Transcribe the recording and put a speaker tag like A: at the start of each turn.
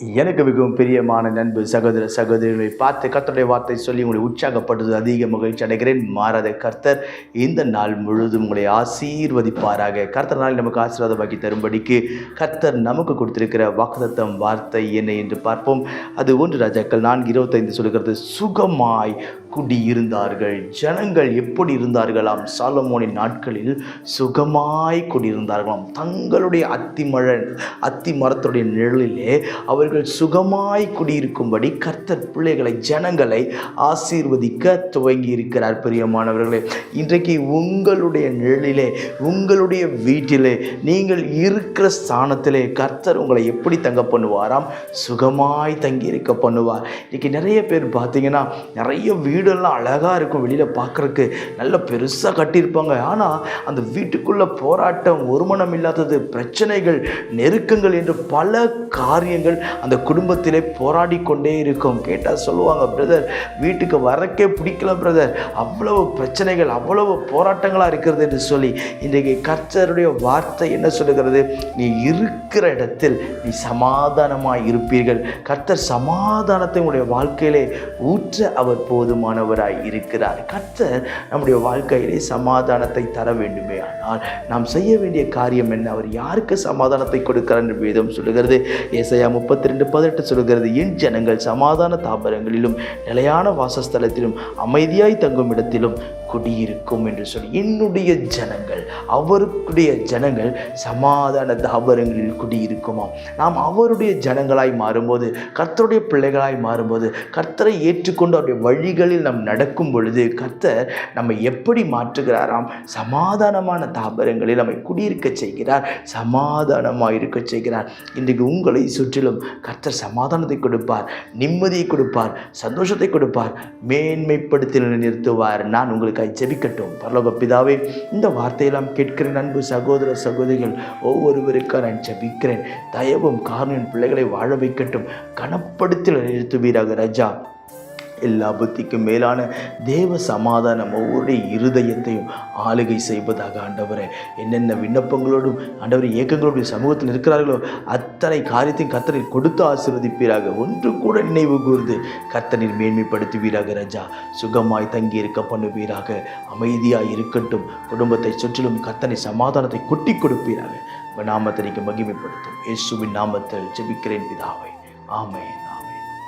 A: எனக்கு மிகவும் பிரியமான நண்பு சகோதர சகோதரிகளை பார்த்து கர்த்தருடைய வார்த்தை சொல்லி உங்களை உற்சாகப்பட்டது அதிக மகிழ்ச்சி அடைகிறேன். மாறாத கர்த்தர் இந்த நாள் முழுவதும் உங்களை ஆசீர்வதிப்பாராக. கர்த்தர் நாள் நமக்கு ஆசீர்வாதமாக்கி தரும்படிக்கு கர்த்தர் நமக்கு கொடுத்திருக்கிற வாக்குதத்தம் வார்த்தை என்ன என்று பார்ப்போம். அது ஒன்று ராஜாக்கள் நான்கு இருபத்தைந்து சொல்லுகிறது சுகமாய் குடியிருந்தார்கள். ஜனங்கள் எப்படி இருந்தார்களாம்? சாலமோனின் நாட்களில் சுகமாய் குடியிருந்தார்களாம். தங்களுடைய அத்திமழ அத்தி மரத்துடைய நிழலிலே அவர்கள் சுகமாய் குடியிருக்கும்படி கர்த்தர் பிள்ளைகளை ஜனங்களை ஆசீர்வதிக்க துவங்கி இருக்கிறார் பிரியமானவர்களே இன்றைக்கு உங்களுடைய நிழலிலே உங்களுடைய வீட்டிலே நீங்கள் இருக்கிற ஸ்தானத்திலே கர்த்தர் உங்களை எப்படி தங்க பண்ணுவாராம்? சுகமாய் தங்கி இருக்க பண்ணுவார். இன்றைக்கி நிறைய பேர் பார்த்தீங்கன்னா நிறைய வீடெல்லாம் அழகாக இருக்கும் வெளியில் பார்க்குறக்கு நல்ல பெருசாக கட்டியிருப்பாங்க. ஆனால் அந்த வீட்டுக்குள்ளே போராட்டம் ஒருமனம் இல்லாதது பிரச்சனைகள் நெருக்கங்கள் என்று பல காரியங்கள் அந்த குடும்பத்திலே போராடி கொண்டே இருக்கும். கேட்டால் சொல்லுவாங்க பிரதர் வீட்டுக்கு வரக்கே பிடிக்கல பிரதர். அவ்வளவு பிரச்சனைகள் அவ்வளவு போராட்டங்களாக இருக்கிறது என்று சொல்லி இன்றைக்கு கர்த்தருடைய வார்த்தை என்ன சொல்லுகிறது? நீ இருக்கிற இடத்தில் நீ சமாதானமாக இருப்பீர்கள். கர்த்தர் சமாதானத்தை உங்களுடைய வாழ்க்கையிலே ஊற்ற அவர் போதுமானவராய் இருக்கிறார். கர்த்தர் நம்முடைய வாழ்க்கையிலே சமாதானத்தை தர வேண்டுமே. ஆனால் நாம் செய்ய வேண்டிய காரியம் என்ன? அவர் யாருக்கு சமாதானத்தை கொடுக்கிறார் என்று வேதம் சொல்லுகிறது. ஏசையா முப்பத்தி ரெண்டு பதினெட்டு சொல்லுகிறது என் ஜனங்கள் சமாதான தாபரங்களிலும் நிலையான வாசஸ்தலத்திலும் அமைதியாய் தங்கும் இடத்திலும் குடியிருக்கும் என்று சொல்லி என்னுடைய ஜனங்கள் அவருடைய ஜனங்கள் சமாதான தாபரங்களில் குடியிருக்குமாம் நாம் அவருடைய ஜனங்களாய் மாறும்போது கர்த்தருடைய பிள்ளைகளாய் மாறும்போது கர்த்தரை ஏற்றுக்கொண்டு அவருடைய வழிகளில் நாம் நடக்கும் பொழுது கர்த்தர் நம்மை எப்படி மாற்றுகிறாராம்? சமாதானமான தாபரங்களில் நம்மை குடியிருக்க செய்கிறார் சமாதானமாக இருக்க செய்கிறார். இன்றைக்கு உங்களை சுற்றிலும் கர்த்தர் சமாதானத்தை கொடுப்பார் நிம்மதியை கொடுப்பார் சந்தோஷத்தை கொடுப்பார் மேன்மைப்படுத்தி நிறுத்துவார். நான் உங்களுக்கு உங்களுக்காக ஜெபிக்கட்டும். பரலோக பிதாவே இந்த வார்த்தையெல்லாம் கேட்கிற அன்பு சகோதர சகோதரிகள். ஒவ்வொருவருக்காக நான் ஜெபிக்கிறேன். தயவும் காரணம் பிள்ளைகளை வாழ வைக்கட்டும். கனப்படுத்தி நிறுத்துவீராக ராஜா. எல்லா புத்திக்கும் மேலான தேவ சமாதானம் ஒவ்வொரு இருதயத்தையும் ஆளுகை செய்வதாக ஆண்டவரே. என்னென்ன விண்ணப்பங்களோடும் ஆண்டவர் இயக்கங்களோடும் சமூகத்தில் இருக்கிறார்களோ அத்தனை காரியத்தையும் கத்தனை கொடுத்து ஆசீர்வதிப்பீராக. ஒன்று கூட நினைவு கூர்ந்து கத்தனில் மேன்மைப்படுத்துவீராக ராஜா. சுகமாய் தங்கி இருக்க பண்ணுவீராக. அமைதியாக இருக்கட்டும். குடும்பத்தை சுற்றிலும் கத்தனை சமாதானத்தை கொட்டி கொடுப்பீராக. நாமத்தை நீங்கள் மகிமைப்படுத்தும். இயேசுவின் நாமத்தில் ஜெபிக்கிறேன் பிதாவை. ஆமேன்.